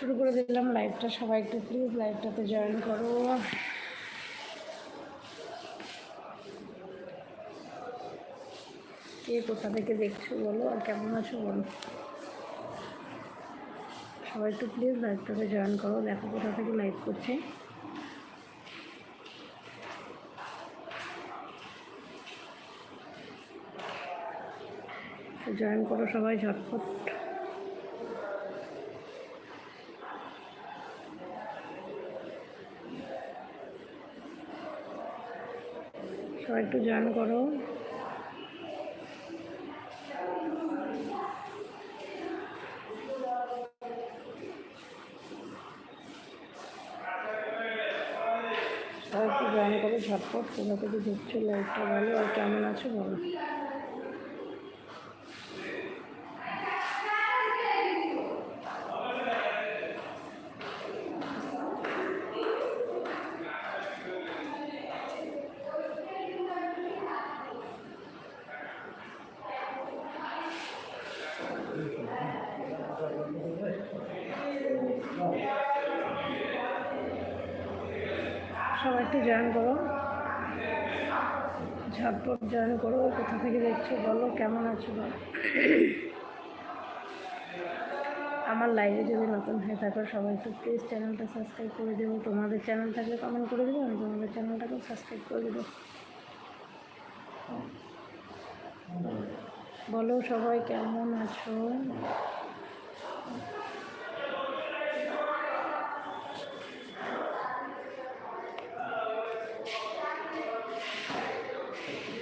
শুরু করে দিলাম লাইভটা সবাই একটু প্লিজ লাইভটাতে জয়েন করো। কে কোথা থেকে দেখছ বলো আর কেমন আছো বলো? সবাই একটু প্লিজ লাইভটাতে জয়েন করো, দেখো কোথা থেকে লাইভ করছে। জয়েন করো সবাই ঝটপট। সবাই একটু জয়েন করো। সবাই একটু জয়েন করো, ঝটপট, তোমাকে যদি দেখছ লাইভটা ভালো আর কেমন আছো বলো। সবাই একটু জয়েন করো। ঝটপট জয়েন করো, কোথা থেকে দেখছ বলো, কেমন আছো বলো। আমার লাইভে যদি নতুন হয়ে থাকো, সবাই একটু প্লিজ চ্যানেলটা সাবস্ক্রাইব করে দেবো তোমাদের চ্যানেল থাকলে কমেন্ট করে দেবো আমি তোমাদের চ্যানেলটাকেও সাবস্ক্রাইব করে দেবো। বলো সবাই কেমন আছো?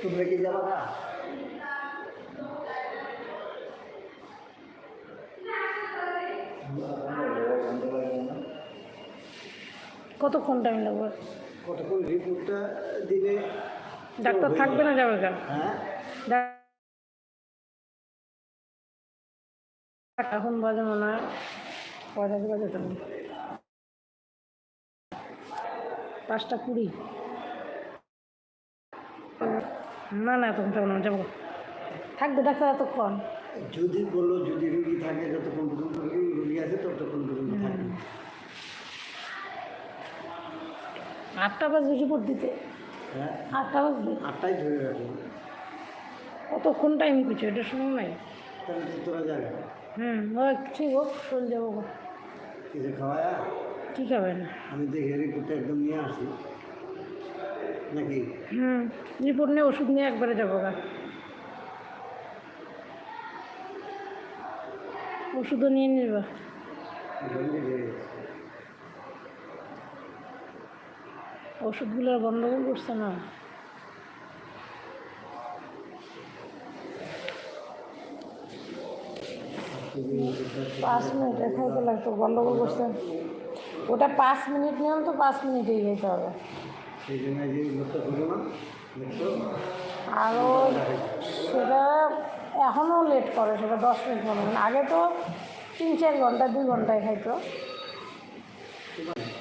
তোমরা কি যাবা না। কতক্ষণ টাইম লাগবে? কতক্ষণ রিপোর্টটা দিলে ডাক্তার থাকবে না যাবে হ্যাঁ ডাক- এখন বাজে মনে হয় কয়টা বাজে পাঁচটা কুড়ি। না না তখন যাব না যাব। থাকবে ডাক্তার এতক্ষণ। যদি বলল যদি রুগী থাকে যতক্ষণ পর্যন্ত রুগী- আছে ততক্ষণ পর্যন্ত থাকে আটটা বাজবে রিপোর্ট দিতে। হ্যাঁ? আটটা বাজবে। আটটাই ধরে রাখো। কতক্ষণ টাইম কিছু এটা শুনুন নাই। তোরা যাবে। হুম ঠিক হোক চল যাব। কিছু খাওয়ায়া কী খাবে না? আমি দেখে রিপোর্টটা একদম নিয়ে আসি। নাকি? হুম, রিপোর্ট নিয়ে ওষুধ নিয়ে একবারে যাব গা। ওষুধও নিয়ে নিবা। ওষুধগুলো গন্ডগোল করছে না। পাঁচ মিনিট খাইতে লাগতো গন্ডগোল করছে। ওটা পাঁচ মিনিট নিয়ম তো পাঁচ মিনিটেই যেতে হবে। সেই জন্য যে লোকটা করো না আরও সেটা এখনও লেট করে সেটা দশ মিনিট মনে হয়। আগে তো তিন চার ঘণ্টা দুই ঘন্টায় খাইতো।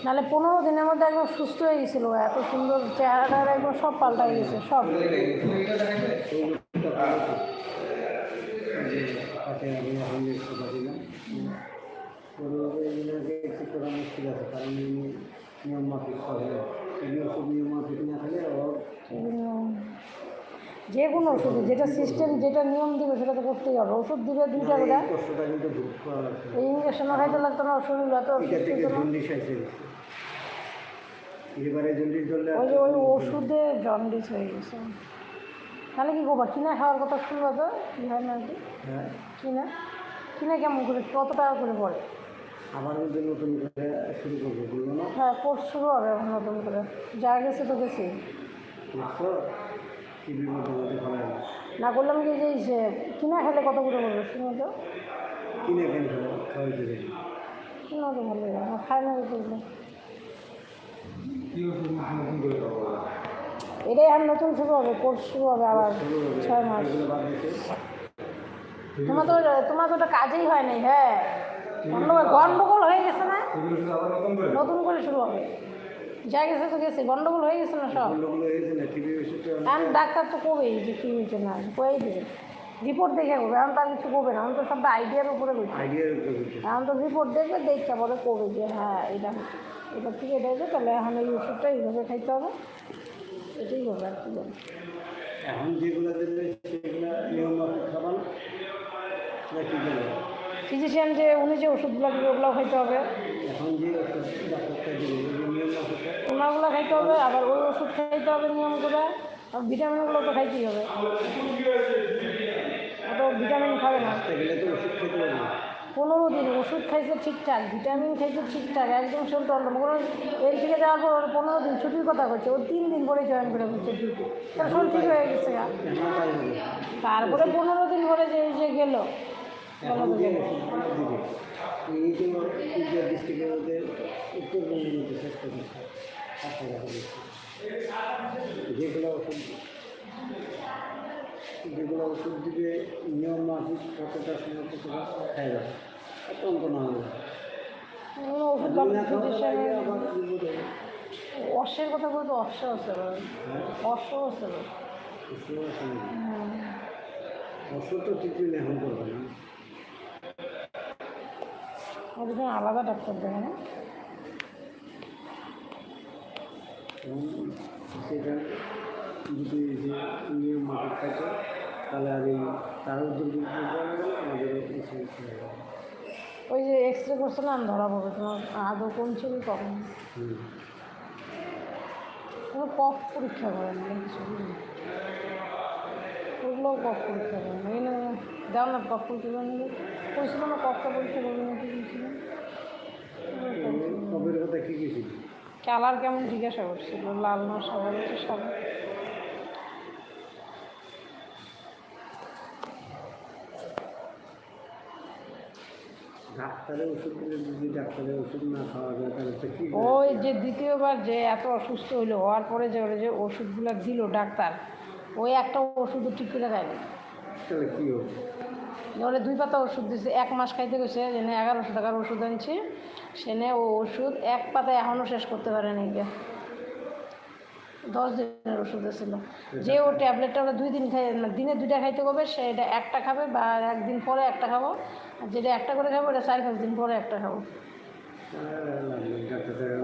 নাহলে পনেরো দিনের মধ্যে একদম সুস্থ হয়ে গেছিল এত সুন্দর চেহারাটা একদম সব পাল্টাই গেছে সব। নিয়ম মাফিক ওষুধ যে কোনো ওষুধে যেটা সিস্টেম যেটা নিয়ম দিবে সেটা তো করতেই হবে। ওষুধ দিবে দুইটা করে। এই ইঞ্জেকশনও খাইতে লাগতো না জন্ডিস ধরলে ওই ওই ওষুধে জন্ডিস হয়ে গেছে। তাহলে কি করবা? কিনা খাওয়ার কথা শুনবা তো কি হয়। না কি কিনা? কিনা কেমন করে? কত টাকা করে পড়ে? আবার কিন্তু নতুন করে শুরু করব বলব না? হ্যাঁ কোর্স শুরু হবে এখন নতুন করে। যা গেছে তো গেছি। ফেলা যায় না? করলাম কি যে কিনা খেলে কত করে পড়বে শুনো তো। কিনে কেন তো ভালো আমার না করলে এটাই আর নতুন শুরু হবে কোর্স শুরু হবে আবার ছয় মাস। তোমার তো তোমার তো কাজেই হয় নাই হ্যাঁ। গন্ডগোল হয়ে গেছে না? নতুন করে? শুরু হবে। যা গেছে তো গেছে গন্ডগোল হয়ে গেছে না সব? এখন ডাক্তার তো কবেই যে কী হয়েছে না কয়েই দেবে? রিপোর্ট দেখে করবে এখন তার কিছু করবে না এখন তো সবটা আইডিয়ার উপরে। এখন তো রিপোর্ট দেখবে দেখতে পরে করবে যে হ্যাঁ এটা এটা থেকে এটা হয়েছে তাহলে এখন এই ওষুধটা এইভাবে খাইতে হবে। এটাই হবে আর কি বলব এখন যেগুলো দেবে সেগুলো নিয়ম খাবার ফিজিশিয়ান যে, উনি যে ওষুধগুলো দেবে ওগুলো খাইতে হবে। ওনাগুলো খাইতে হবে, আবার ওই ওষুধ খাইতে হবে নিয়ম করে আর ভিটামিনগুলো তো খাইতেই হবে। অত ভিটামিন খাবে না। পনেরো দিন ওষুধ খাইছে ঠিকঠাক, ভিটামিন খাইছে ঠিকঠাক, একদম শরীর টন্ডন কোনো এর থেকে যাওয়ার পর পনেরো দিন ছুটির কথা করছে ও তিন দিন পরে জয়েন করে বলছে ডিউটি তার শরীর ঠিক হয়ে গেছে তারপরে পনেরো দিন পরে যে যে গেল এই তো কুচবিহার ডিস্ট্রিক্টের মধ্যে উত্তরবঙ্গের মধ্যে যাচ্ছে যেগুলো ওষুধ যেগুলো ওষুধ দিবে নিয়ম মাফিক কতটা সময় কতটা খাই যাবে অত্যন্ত না হবে অশ্বের কথা বলতে অশ্ব আছে। অশ্ব আছে না। তো ট্রিটমেন্ট এখন করবে না। ওদের আলাদা ডাক্তার দেখে না। সেটা এই এই ওই যে এক্স রে করছে না, ধরা পড়বে। তোমার আদৌ কোন ছবি, কখন। কোনো কফ পরীক্ষা করেন না কিছু ওগুলোও কফ পরীক্ষা এই না যাও না কফ পরীক্ষা করে কইছিল না কফটা পরীক্ষা করবে না কি বলছিল কবের কথা কী কী ছিল কালার কেমন জিজ্ঞাসা করছিল লাল না হচ্ছে সব ওষুধ দিলে যদি ডাক্তারের ওষুধ না খাওয়া যায় তাহলে তো কী ওই যে দ্বিতীয়বার যে এত অসুস্থ হইল হওয়ার পরে যে ওরা যে ওষুধগুলো দিল ডাক্তার ওই একটা ওষুধও ঠিক করে দেয়নি। তাহলে কী হবে? ওরা দুই পাতা ওষুধ দিয়েছে এক মাস খাইতে গেছে জেনে এগারোশো টাকার ওষুধ আনছি। সেনে ও ওষুধ এক পাতা এখনও শেষ করতে পারেনি গে। দশ দিনের ওষুধ ছিল যে ও ট্যাবলেটটা ওরা দুই দিন খাই না দিনে দুইটা খাইতে হবে সেটা একটা খাবে বা একদিন পরে একটা খাব। আর যেটা একটা করে খাব, ওটা চার পাঁচ দিন পরে একটা খাব।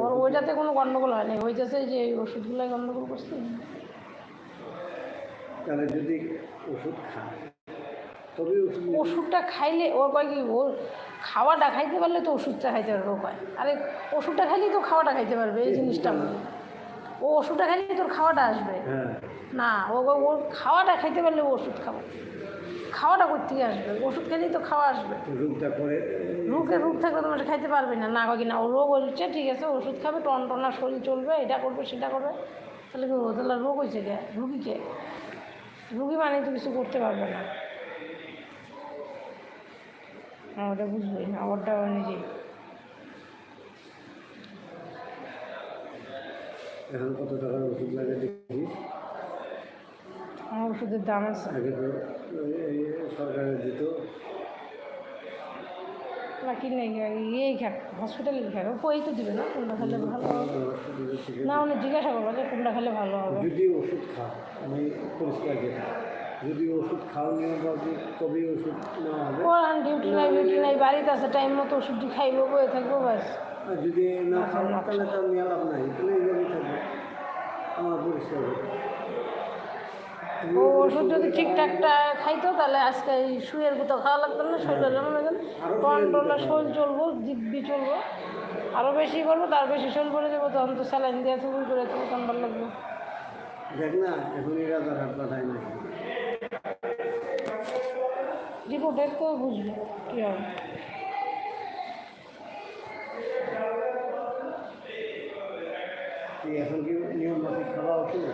ওর ওইটাতে কোনো গণ্ডগোল হয়নি হইতেছে যে, এই ওষুধগুলোই গণ্ডগোল করছে। তাহলে যদি ওষুধ খায় ওষুধটা খাইলে ও কয় কি ও খাওয়াটা খাইতে পারলে তো ওষুধটা খাইতে পারবে ও কয়। আরে ওষুধটা খাইলেই তো খাওয়াটা খাইতে পারবে এই জিনিসটা ও ওষুধটা খাইলেই তোর খাওয়াটা আসবে। হ্যাঁ। না ও ওর খাওয়াটা খাইতে পারলে ওষুধ খাব। খাওয়াটা করতে আসবে? ওষুধ খেলেই তো খাওয়া আসবে। রোগে রোগ থাকলে তোমার খাইতে পারবে না। না কি না ও রোগ হচ্ছে ঠিক আছে ওষুধ খাবে টন টনা শরীর চলবে এটা করবে সেটা করবে। তাহলে কি ও তাহলে রোগ হয়েছে কে? রুগীকে? রুগী মানে তো কিছু করতে পারবে না। ওটা বুঝবোই না ওরটা ও নিজেই। এখন কত টাকার ওষুধ লাগে দেখি? আমার ওষুধের দাম আছে। আগে তো সরকারের দিত। না কি নেই ইয়েই খাক হসপিটালে খাক ওই তো দিবে না কোনটা খেলে ভালো হবে? না উনি জিজ্ঞাসা করব যে কোনটা খেলে ভালো হবে। যদি ওষুধ খাও আমি পরিষ্কার যদি ওষুধ খাও নিয়ে পাবি তবে ওষুধ নেওয়া হবে? ওর ডিউটি নাই ডিউটি নাই বাড়িতে আছে টাইম মতো ওষুধটি খাইবো বয়ে থাকব আর যদি না খাও তাহলে নিয়ে লাভ নাই তাহলে এইভাবেই থাকবে। আমার পরিষ্কার ও ওষুধ যদি ঠিকঠাকটা খাইতো তাহলে আজকে এই শুয়ের কোথাও খাওয়া লাগতো না শরীরে যেমন কন্ট্রোলটা শরীর চলবো দিব্যি চলবো। আরও বেশি করব তার বেশি শরীর পড়ে যাব তখন তো স্যালাইন দিয়ে তুমি করে তুমি তখন ভালো লাগবে। দেখ না এখন এরা হাত পাঠায় না। রিপোর্টের তো বুঝবে কী হবে? এখন কি নিয়ম মাফিক খাওয়া করব